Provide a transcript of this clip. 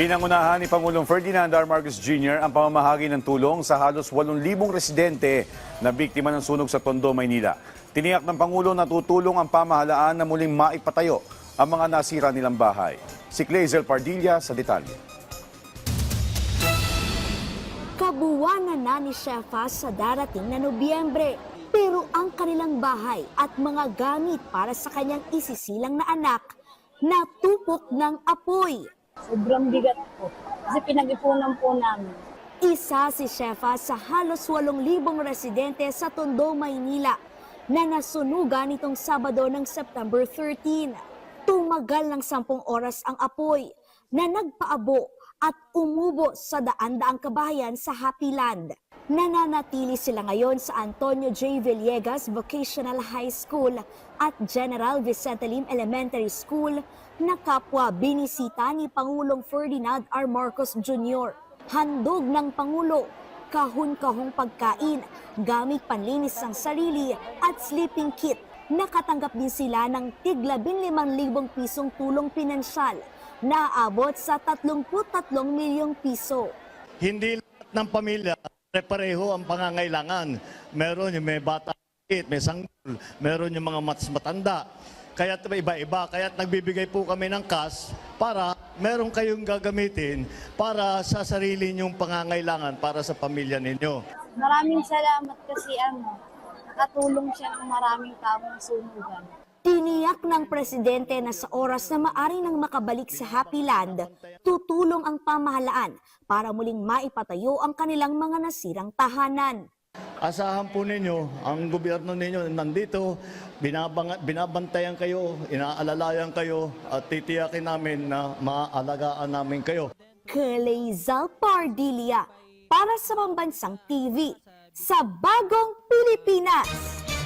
Pinangunahan ni Pangulong Ferdinand R. Marcos Jr. ang pamamahagi ng tulong sa halos 8,000 residente na biktima ng sunog sa Tondo, Maynila. Tiniyak ng Pangulo na tutulong ang pamahalaan na muling maipatayo ang mga nasira nilang bahay. Si Clazel Pardilla sa detalye. Kabuwanan na ni Shefa sa darating na Nobyembre. Pero ang kanilang bahay at mga gamit para sa kanyang isisilang na anak natupok ng apoy. Sobrang bigat po. Kasi pinag-ipunan po namin. Isa si Shefa sa halos 8,000 residente sa Tondo, Maynila na nasunugan nitong Sabado ng September 13. Tumagal ng 10 oras ang apoy na nagpaabo at umubo sa daan-daang kabahayan sa Happy Land. Nananatili sila ngayon sa Antonio J. Villegas Vocational High School at General Vicente Lim Elementary School na kapwa binisita ni Pangulong Ferdinand R. Marcos Jr. Handog ng Pangulo, kahon-kahong pagkain, gamit panlinis ng sarili at sleeping kit. Nakatanggap din sila ng tig 15,000 pisong tulong pinansyal na aabot sa 33 milyong piso. hindi lahat ng pamilya pare-pareho ang pangangailangan. Meron yung may bata, may sanggol, meron yung mga mas matanda. Kaya iba-iba, kaya nagbibigay po kami ng cash para meron kayong gagamitin para sa sarili nyong pangangailangan para sa pamilya ninyo. Maraming salamat kasi ano, nakatulong siya ng maraming taong sunugan. Tiniyak ng presidente na sa oras na maari nang makabalik sa Happy Land, tutulong ang pamahalaan para muling maipatayo ang kanilang mga nasirang tahanan. Asahan po ninyo, ang gobyerno ninyo nandito, binabang, binabantayan kayo, inaalalayan kayo, at titiyakin namin na maaalagaan namin kayo. Kalezal Pardilia para sa Pambansang TV sa Bagong Pilipinas.